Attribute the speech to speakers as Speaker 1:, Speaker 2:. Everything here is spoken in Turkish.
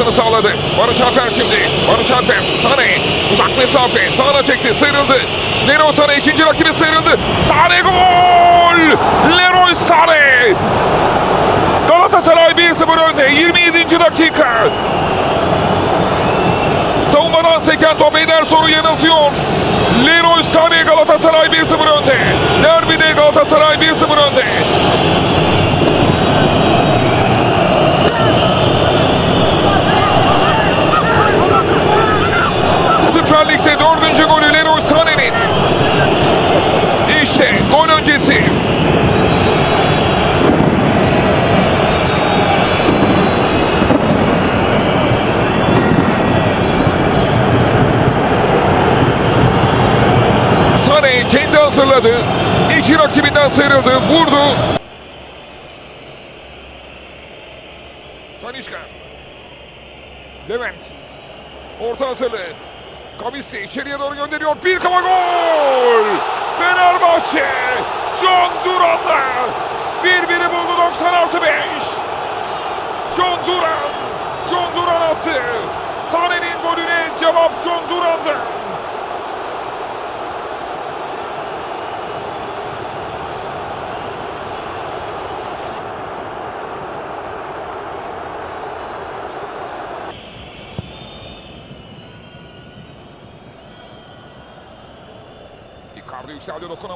Speaker 1: çıkmasını sağladı. Barış Alper şimdi. Barış Alper. Sane. Uzak mesafe. Sağına çekti. Sıyrıldı. Leroy Sane ikinci rakibi sıyrıldı. Sane gol! Leroy Sane! Galatasaray 1-0 önde. 27. dakika. Savunmadan seken top Eder soru yanıltıyor. Leroy Sane Galatasaray 1-0 önde. Derbide Galatasaray 1-0 önde. Hazırladı. İki rakibinden sıyrıldı. Vurdu. Tanişka. Levent. Orta hazırlığı. Kamissi içeriye doğru gönderiyor. Bir kafa gol! Fenerbahçe! John Duran'la bir biri buldu 90 artı 5. John Duran. John Duran attı. Sané'nin golüne cevap John Duran'dı. Icardi yükseldi dokunamadı.